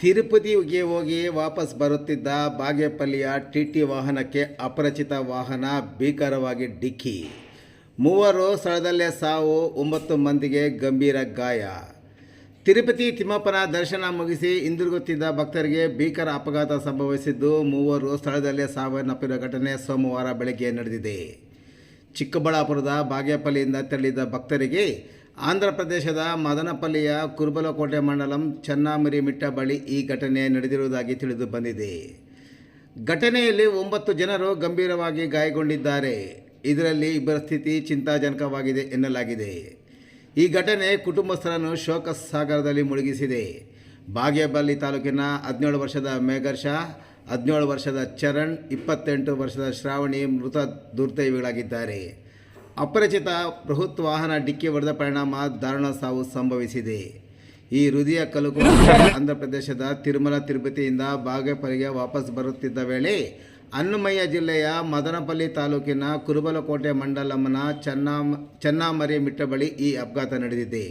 ತಿರುಪತಿಗೆ ಹೋಗಿ ವಾಪಸ್ ಬರುತ್ತಿದ್ದ ಬಾಗೇಪಲ್ಲಿಯ ಟಿ ಟಿ ವಾಹನಕ್ಕೆ ಅಪರಿಚಿತ ವಾಹನ ಭೀಕರವಾಗಿ ಡಿಕ್ಕಿ. ಮೂವರು ಸ್ಥಳದಲ್ಲೇ ಸಾವು, ಒಂಬತ್ತು ಮಂದಿಗೆ ಗಂಭೀರ ಗಾಯ. ತಿರುಪತಿ ತಿಮ್ಮಪ್ಪನ ದರ್ಶನ ಮುಗಿಸಿ ಹಿಂದಿರುಗುತ್ತಿದ್ದ ಭಕ್ತರಿಗೆ ಭೀಕರ ಅಪಘಾತ ಸಂಭವಿಸಿದ್ದು, ಮೂವರು ಸ್ಥಳದಲ್ಲೇ ಸಾವನ್ನಪ್ಪಿರುವ ಘಟನೆ ಸೋಮವಾರ ಬೆಳಗ್ಗೆ ನಡೆದಿದೆ. ಚಿಕ್ಕಬಳ್ಳಾಪುರದ ಬಾಗೇಪಲ್ಲಿಯಿಂದ ತೆರಳಿದ ಭಕ್ತರಿಗೆ ಆಂಧ್ರ ಪ್ರದೇಶದ ಮದನಪಲ್ಲಿಯ ಕುರುಬಲಕೋಟೆ ಮಂಡಲಂ ಚನ್ನಾಮರಿಮಿಟ್ಟ ಬಳಿ ಈ ಘಟನೆ ನಡೆದಿರುವುದಾಗಿ ತಿಳಿದು ಬಂದಿದೆ. ಘಟನೆಯಲ್ಲಿ ಒಂಬತ್ತು ಜನರು ಗಂಭೀರವಾಗಿ ಗಾಯಗೊಂಡಿದ್ದಾರೆ. ಇದರಲ್ಲಿ ಇಬ್ಬರ ಸ್ಥಿತಿ ಚಿಂತಾಜನಕವಾಗಿದೆ ಎನ್ನಲಾಗಿದೆ. ಈ ಘಟನೆ ಕುಟುಂಬಸ್ಥರನ್ನು ಶೋಕ ಸಾಗರದಲ್ಲಿ ಮುಳುಗಿಸಿದೆ. ಬಾಗೇಬಲ್ಲಿ ತಾಲೂಕಿನ ಹದಿನೇಳು ವರ್ಷದ ಮೇಘರ್ಷ, ಹದಿನೇಳು ವರ್ಷದ ಚರಣ್, ಇಪ್ಪತ್ತೆಂಟು ವರ್ಷದ ಶ್ರಾವಣಿ ಮೃತ ದುರ್ದೈವಿಗಳಾಗಿದ್ದಾರೆ. ಅಪರಿಚಿತ ಬೃಹತ್ ವಾಹನ ಡಿಕ್ಕಿ ಹೊಡೆದ ಪರಿಣಾಮ ದಾರುಣ ಸಾವು ಸಂಭವಿಸಿದೆ. ಈ ಹೃದಯ ಕಲುಕು ಆಂಧ್ರ ಪ್ರದೇಶದ ತಿರುಮಲ, ತಿರುಪತಿಯಿಂದ ಬಾಗೇಪಲ್ಲಿಗೆ ವಾಪಸ್ ಬರುತ್ತಿದ್ದ ವೇಳೆ ಅನ್ನಮಯ್ಯ ಜಿಲ್ಲೆಯ ಮದನಪಲ್ಲಿ ತಾಲೂಕಿನ ಕುರುಬಲಕೋಟೆ ಮಂಡಲಂನ ಚನ್ನಾಮ, ಚನ್ನಾಮರಿ ಮಿಟ್ಟ ಬಳಿ ಈ ಅಪಘಾತ ನಡೆದಿದೆ.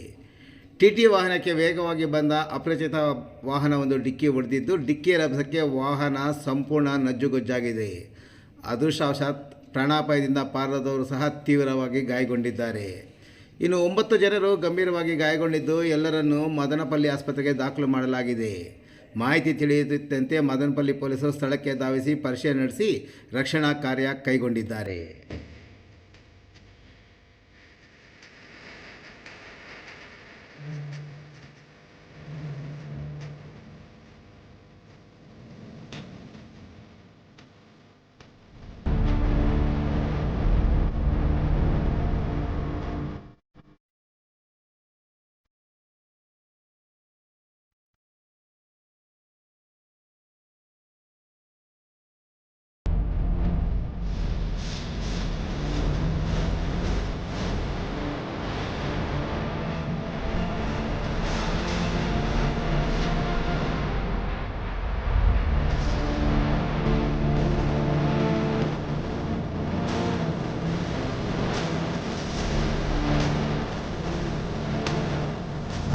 ಟಿಟಿ ವಾಹನಕ್ಕೆ ವೇಗವಾಗಿ ಬಂದ ಅಪರಿಚಿತ ವಾಹನವೊಂದು ಡಿಕ್ಕಿ ಹೊಡೆದಿದ್ದು ಡಿಕ್ಕಿ ರಭಸಕ್ಕೆ ವಾಹನ ಸಂಪೂರ್ಣ ನಜ್ಜುಗೊಜ್ಜಾಗಿದೆ. ಅದೃಷ್ಟವಶಾತ್ ಪ್ರಾಣಾಪಾಯದಿಂದ ಪಾರದವರು ಸಹ ತೀವ್ರವಾಗಿ ಗಾಯಗೊಂಡಿದ್ದಾರೆ. ಇನ್ನು ಒಂಬತ್ತು ಜನರು ಗಂಭೀರವಾಗಿ ಗಾಯಗೊಂಡಿದ್ದು ಎಲ್ಲರನ್ನೂ ಮದನಪಲ್ಲಿ ಆಸ್ಪತ್ರೆಗೆ ದಾಖಲು ಮಾಡಲಾಗಿದೆ. ಮಾಹಿತಿ ತಿಳಿಯುತ್ತಿದ್ದಂತೆ ಮದನಪಲ್ಲಿ ಪೊಲೀಸರು ಸ್ಥಳಕ್ಕೆ ಧಾವಿಸಿ ಪರಿಶೀಲನೆ ನಡೆಸಿ ರಕ್ಷಣಾ ಕಾರ್ಯ ಕೈಗೊಂಡಿದ್ದಾರೆ.